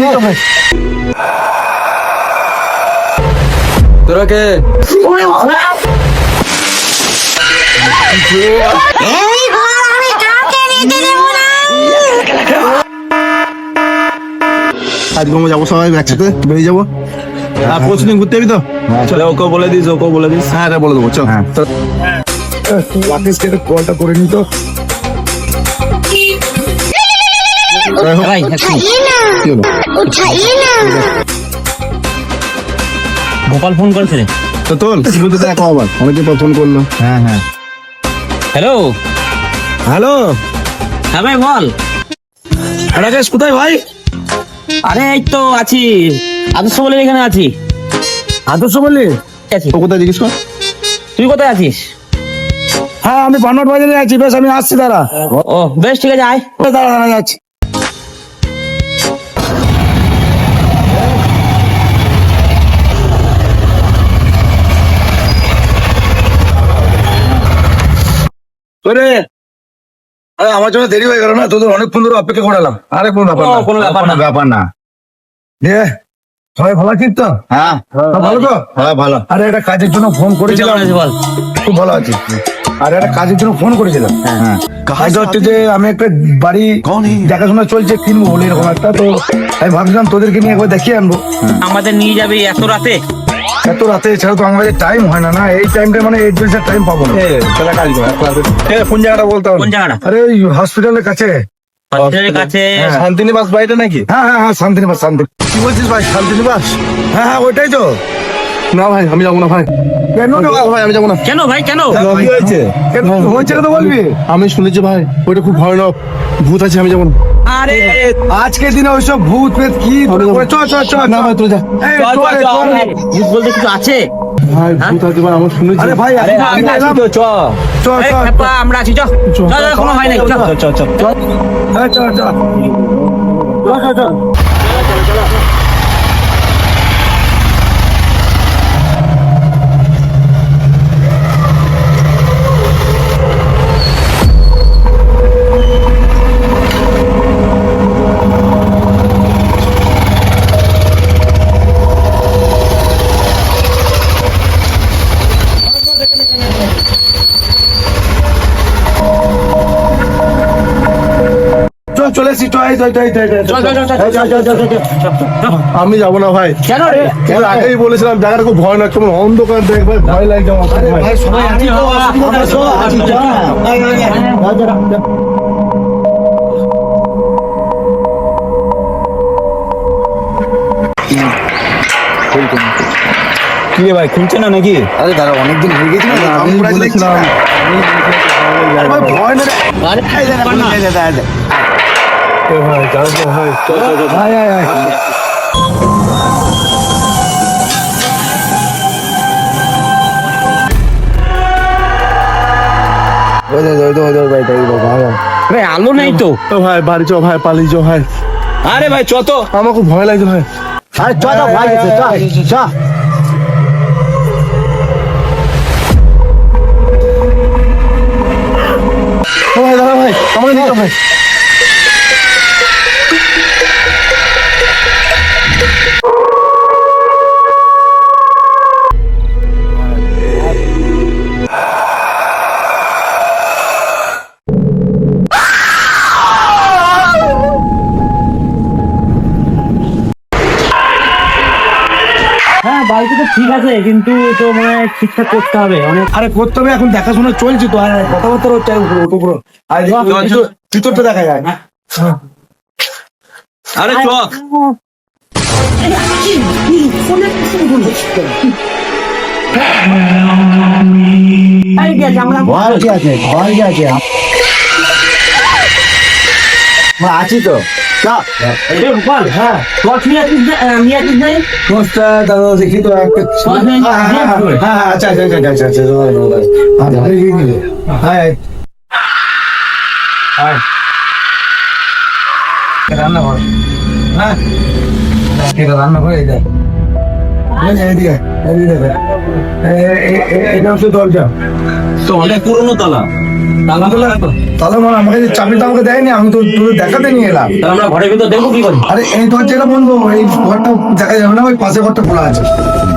নিতে হবে যাব সবাই একসাথে বেরিয়ে যাব। আর পরশু ঘুরতে যাবি তো? চলে ওকে বলে দিস ওকে বলে দিস। হ্যাঁ, হ্যাঁ বলে দেবো চল। হ্যাঁ, কলটা করে নি তো? গোপাল ফোন করেছে? তো তোল বলতে দেখো আবার অনেকে পর ফোন করল। হ্যাঁ হ্যাঁ। হ্যালো। হ্যালো। হ্যাঁ ভাই বল। রাকেশ কোথায় ভাই? আরে এই তো আছি। আদর্শ বলে এখানে আছি। আদর্শ আছি। তো কোথায় জিজ্ঞেস কর। তুই কোথায় আছিস? হ্যাঁ আমি বানর বাজারে আছি। বেশ আমি আসছি দাঁড়া। ও বেশ ঠিক আছে আয়। দাঁড়া দাঁড়া যাচ্ছি। আমার জন্য দেরি হয়ে গেল না তোদের অনেকক্ষণ ধরে অপেক্ষা করালাম আরে কোনো ব্যাপার না। কোনো ব্যাপার না। ব্যাপার না। দিয়ে সবাই ভালো আছিস তো? হ্যাঁ। ভালো তো? হ্যাঁ ভালো। আরে একটা কাজের জন্য ফোন করেছিলাম। খুব ভালো আছি আর একটা কাজের জন্য ফোন করেছিলাম। হ্যাঁ। কাজটা হচ্ছে যে আমি একটা বাড়ি দেখাশোনা চলছে কিনবো বলে এরকম একটা তো আমি ভাবছিলাম তোদেরকে নিয়ে একবার দেখিয়ে আনব। আমাদের নিয়ে যাবে এত রাতে। এত রাতে ছাড়া তো আমাদের টাইম হয় না না? এই টাইমটা মানে এডভেন্সার টাইম পাবো না। তাহলে কাজ করো কোন জায়গাটা বলতে? হবে কোন জায়গাটা? আরে ওই হসপিটালের কাছে। হসপিটালের কাছে। শান্তিনিবাস বাড়িটা নাকি? হ্যাঁ হ্যাঁ হ্যাঁ শান্তিনিবাস শান্তি কি বলছিস ভাই শান্তিনিবাস? হ্যাঁ হ্যাঁ ওইটাই তো। না ভাই আমি যাব না ভাই। কেন? ভাই আমি যাব না। কেন ভাই কেন? কি হয়েছে? কেন হয়েছে তো বলবি। আমি শুনেছি ভাই ওইটা খুব ভয়ানক। ভূত আছে আমি যাব না। আরে। আজকের দিনে ওইসব ভূত পেত কি চ চ চ না ভাই তুই যা। ভূত বলতে কিছু আছে? ভাই ভূত আছে ভাই আমার শুনেছি আরে ভাই আরে আমি আমি আছি তো চ চ চ আমরা আছি চ চ চ, কোনো হয় না চ চ চ হ্যাঁ, চ চ চ, চ, চ, চ। আমি যাব না ভাই। কেন রে? আগেই বলেছিলাম জায়গাটা খুব ভয় না কেমন অন্ধকার দেখ ভাই ভয় লাগছে আমার। কি রে ভাই খুলছে না নাকি? আরে দাদা অনেকদিন হয়ে গেছে না আমি বলেছিলাম। আরে ভাই, ভয় না ভাই তো ভাই আয়, আয়, আয়। আরে আলো নেই তো ভাই বাড়ি চ ভাই পালিয়ে চ ভাই আরে ভাই চ তো আমার খুব ভয় লাগছে ভাই আরে চ, চ, ভাই চ। ভাই দাদা ভাই আমাকে নিতে ভাই বাড়িতে তো ঠিক আছে কিন্তু তো মানে ঠিকঠাক করতে হবে অনেক আরে করতে হবে এখন দেখাশোনা চলছে তো আয়, কথাবার্তা হচ্ছে চল। ভিতর- ভিতরটা দেখা যায়। আরে চ আমরা ভয় আছে? ভয় আছে? দোস্তা দাদা দেখি তো হ্যাঁ, হ্যাঁ, হ্যাঁ, হ্যাঁ, হ্যাঁ, হ্যাঁ, হ্যাঁ, আচ্ছা আচ্ছা আচ্ছা আচ্ছা আচ্ছা। আচ্ছা। রান্না ঘর হ্যাঁ রান্না করে এই দেখ এই যে, এইদিকে এইদিকে দেখ। এ- এ- এ- এটা হচ্ছে দরজা তো অনেক পুরনো তালা। তালা খোলা রাখো। তাহলে মানে আমাকে যে চাবিটা আমাকে দেয়নি আমি তো তোদের দেখাতে নিয়ে এলাম। তাহলে আমরা ঘরের ভিতর দেখব কি করি? আরে এই দরজাটা বন্ধ এই ঘরটা দেখা যাবে না ওই পাশে ঘরটা খোলা আছে।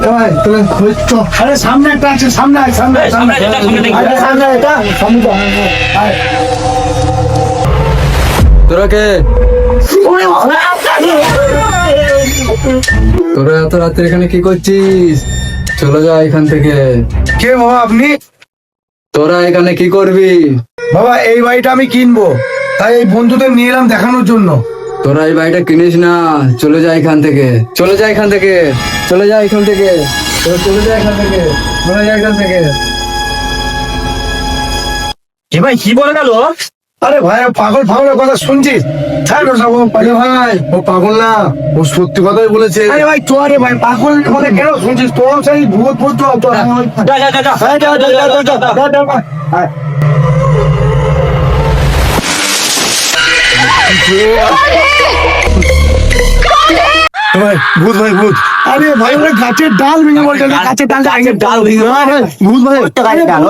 ভাই তাহলে ওই চ। আরে সামনে একটা আছে সামনে সামনে সামনে সামনে, এটা সামনে দেখি। আরে, সামনে এটা। সামনে তো আয়, আয়। তোরা কে? তোরা এত রাত্রে এখানে কি করছিস? চলে যা এখান থেকে। কে বাবা আপনি? তোরা এখানে কি করবি? বাবা এই বাড়িটা আমি কিনবো। তাই এই বন্ধুদের নিয়ে এলাম দেখানোর জন্য। তোরা এই বাড়িটা কিনিস না চলে যা এখান থেকে। চলে যা এখান থেকে। চলে যা এখান থেকে। তোরা চলে যা এখান থেকে। চলে যা এখান থেকে। এ ভাই কি বলে গেল? আরে ভাই পাগল পাগলের কথা শুনছিস ছাড় ও ভাই ও পাগল না ও সত্যি কথাই বলেছে আরে ভাই তো আরে ভাই পাগল কথা কেন শুনছিস তোর সেই ভূত ভূত তো তো- যা যা যা যা হ্যাঁ, যা, যা, যা, যা, যা, যা, যা, যা। হ্যাঁ। ভাই, ভূত ভাই ভূত আরে ভাই ওরা গাছের ডাল ভেঙে বলছে গাছের ডাল গাছের ডাল ভেঙে আরে ভূত ভাই আরে ডাল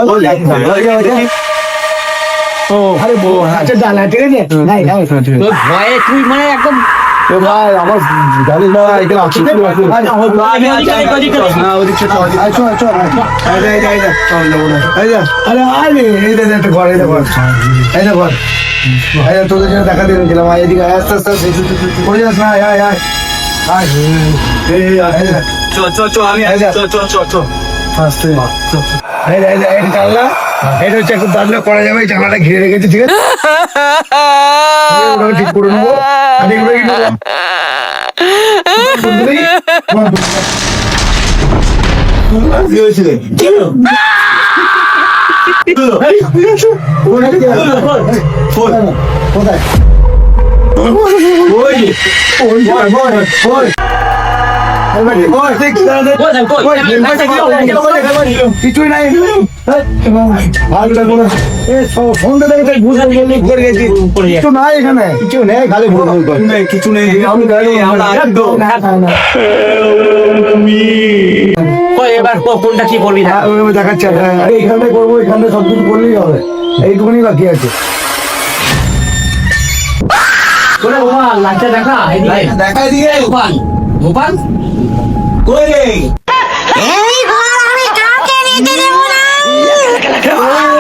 ও। আরে বউ আচ্ছা ডালা ঠিক আছে? নাই নাই। ভয়ে তুই মানে একদম ভাই আমার জানিস না এখানে আছি তোদের জন্য দেখা দিয়ে নিয়েছিলাম এদিকে আস্তে আস্তে করে যাস না আয় আয় আয়। চ চ চ আমি চ চ চ চ ফার্স্ট টাইম চ চ এই এই এটা হচ্ছে এখন তাহলে করা যাবে জানালা ঘিরে রেখেছে ঠিক আছে? ঠিক করে নেব। কোথায় এবার কি করব এখানে সব কিছু করলেই হবে এইটুকুনি বাকি আছে দেখা দেখা গোপাল গোপাল কই এই ঘর আমি কাউকে নিতে দেব না